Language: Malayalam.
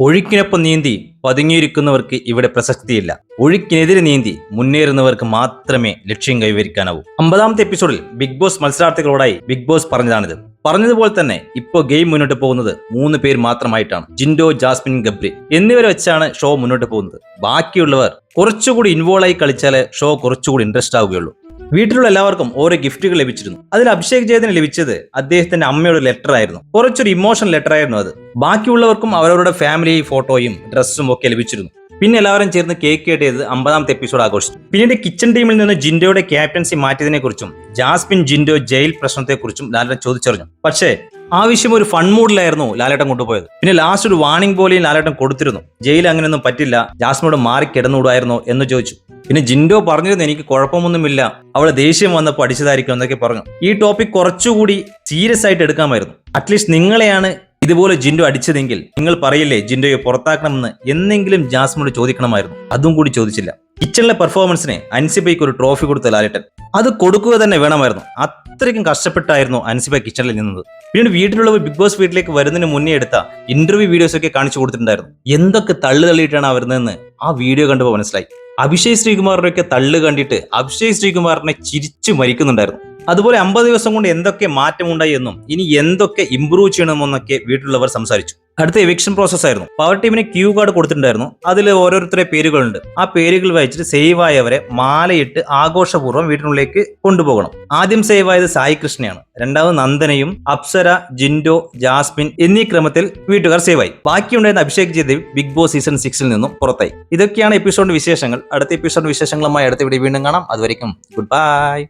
ഒഴുക്കിനൊപ്പം നീന്തി പതുങ്ങിയിരിക്കുന്നവർക്ക് ഇവിടെ പ്രസക്തിയില്ല. ഒഴുക്കിനെതിരെ നീന്തി മുന്നേറുന്നവർക്ക് മാത്രമേ ലക്ഷ്യം കൈവരിക്കാനാവൂ. അമ്പതാമത്തെ എപ്പിസോഡിൽ ബിഗ് ബോസ് മത്സരാർത്ഥികളോടായി ബിഗ് ബോസ് പറഞ്ഞതാണിത്. പറഞ്ഞതുപോലെ തന്നെ ഇപ്പോൾ ഗെയിം മുന്നോട്ട് പോകുന്നത് മൂന്ന് പേര് മാത്രമായിട്ടാണ്. ജിൻഡോ ജാസ്മിൻ ഗബ്രി എന്നിവരെ വെച്ചാണ് ഷോ മുന്നോട്ട് പോകുന്നത്. ബാക്കിയുള്ളവർ കുറച്ചുകൂടി ഇൻവോൾവ് ആയി കളിച്ചാലേ ഷോ കുറച്ചുകൂടി ഇൻട്രസ്റ്റ് ആവുകയുള്ളൂ. വീട്ടിലുള്ള എല്ലാവർക്കും ഓരോ ഗിഫ്റ്റുകൾ ലഭിച്ചിരുന്നു. അതിൽ അഭിഷേക് ജയതിന് ലഭിച്ചത് അദ്ദേഹത്തിന്റെ അമ്മയുടെ ലെറ്റർ ആയിരുന്നു. കുറച്ചൊരു ഇമോഷണൽ ലെറ്റർ ആയിരുന്നു അത്. ബാക്കിയുള്ളവർക്കും അവരവരുടെ ഫാമിലി ഫോട്ടോയും ഡ്രസ്സും ഒക്കെ ലഭിച്ചിരുന്നു. പിന്നെ എല്ലാവരും ചേർന്ന് കേക്ക് കട്ട് ചെയ്ത് അമ്പതാമത്തെ എപ്പിസോഡ് ആഘോഷിച്ചു. പിന്നീട് കിച്ചൺ ടീമിൽ നിന്ന് ജിൻഡോയുടെ ക്യാപ്റ്റൻസി മാറ്റിയതിനെ കുറിച്ചും ജാസ്മിൻ ജിൻഡോ ജയിൽ പ്രശ്നത്തെക്കുറിച്ചും ലാലേട്ടൻ ചോദിച്ചറിഞ്ഞു. പക്ഷേ ആവശ്യം ഒരു ഫൺ മൂഡിലായിരുന്നു ലാലേട്ടൻ കൊണ്ടുപോയത്. പിന്നെ ലാസ്റ്റ് ഒരു വാണിംഗ് പോലെയും ലാലേട്ടൻ കൊടുത്തിരുന്നു. ജയിൽ അങ്ങനെയൊന്നും പറ്റില്ല. ജാസ്മിനോട് മാറി കിടന്നുകൂടായിരുന്നോ? എന്ന് ചോദിച്ചു. പിന്നെ ജിൻഡോ പറഞ്ഞിരുന്നു എനിക്ക് കുഴപ്പമൊന്നുമില്ല. അവളെ ദേഷ്യം വന്നപ്പോൾ പഠിച്ചതായിരിക്കും എന്നൊക്കെ പറഞ്ഞു. ഈ ടോപ്പിക് കുറച്ചുകൂടി സീരിയസ് ആയിട്ട് എടുക്കാമായിരുന്നു. അറ്റ്ലീസ്റ്റ് നിങ്ങളെയാണ് ഇതുപോലെ ജിൻഡോ അടിച്ചതെങ്കിൽ നിങ്ങൾ പറയില്ലേ ജിൻഡോയെ പുറത്താക്കണമെന്ന് എന്നെങ്കിലും ജാസ്മിനോട് ചോദിക്കണമായിരുന്നു. അതും കൂടി ചോദിച്ചില്ല. കിച്ചണിലെ പെർഫോമൻസിന് അൻസിബയ്ക്ക് ഒരു ട്രോഫി കൊടുത്ത ലാലേട്ടൻ. അത് കൊടുക്കുക തന്നെ വേണമായിരുന്നു. അത്രയ്ക്കും കഷ്ടപ്പെട്ടായിരുന്നു അൻസിബ കിച്ചണിൽ നിന്നത്. പിന്നീട് വീട്ടിലുള്ളവർ ബിഗ് ബോസ് വീട്ടിലേക്ക് വരുന്നതിന് മുന്നേ എടുത്ത ഇന്റർവ്യൂ വീഡിയോസ് ഒക്കെ കാണിച്ചു കൊടുത്തിട്ടുണ്ടായിരുന്നു. എന്തൊക്കെ തള്ളു തള്ളിയിട്ടാണ് വരുന്നതെന്ന് ആ വീഡിയോ കണ്ടപ്പോൾ മനസ്സിലായി. അഭിഷേക് ശ്രീകുമാറിന്റെ ഒക്കെ തള്ളു കണ്ടിട്ട് അഭിഷേക് ശ്രീകുമാറിനെ ചിരിച്ചു മരിക്കുന്നുണ്ടായിരുന്നു. അതുപോലെ അമ്പത് ദിവസം കൊണ്ട് എന്തൊക്കെ മാറ്റമുണ്ടായി എന്നും ഇനി എന്തൊക്കെ ഇമ്പ്രൂവ് ചെയ്യണമെന്നൊക്കെ വീട്ടിലുള്ളവർ സംസാരിച്ചു. അടുത്ത എവിക്ഷൻ പ്രോസസ് ആയിരുന്നു. പവർ ടീമിന് ക്യൂ കാർഡ് കൊടുത്തിട്ടുണ്ടായിരുന്നു. അതിൽ ഓരോരുത്തരെ പേരുകളുണ്ട്. ആ പേരുകൾ വായിച്ചിട്ട് സേവ് ആയവരെ മാലയിട്ട് ആഘോഷപൂർവം വീട്ടിനുള്ളിലേക്ക് കൊണ്ടുപോകണം. ആദ്യം സേവ് ആയത് സായി കൃഷ്ണയാണ്. രണ്ടാമത് നന്ദനയും അപ്സര ജിൻഡോ ജാസ്മിൻ എന്നീ ക്രമത്തിൽ വീട്ടുകാർ സേവ് ആയി. ബാക്കിയുണ്ടായിരുന്ന Abhishek Jayadev Bigg Boss season സിക്സിൽ നിന്നും പുറത്തായി. ഇതൊക്കെയാണ് എപ്പിസോഡ് വിശേഷങ്ങൾ. അടുത്ത എപ്പിസോഡ് വിശേഷങ്ങളുമായി അടുത്ത വീഡിയോ വീണ്ടും കാണാം. അതുവരെയും ഗുഡ് ബൈ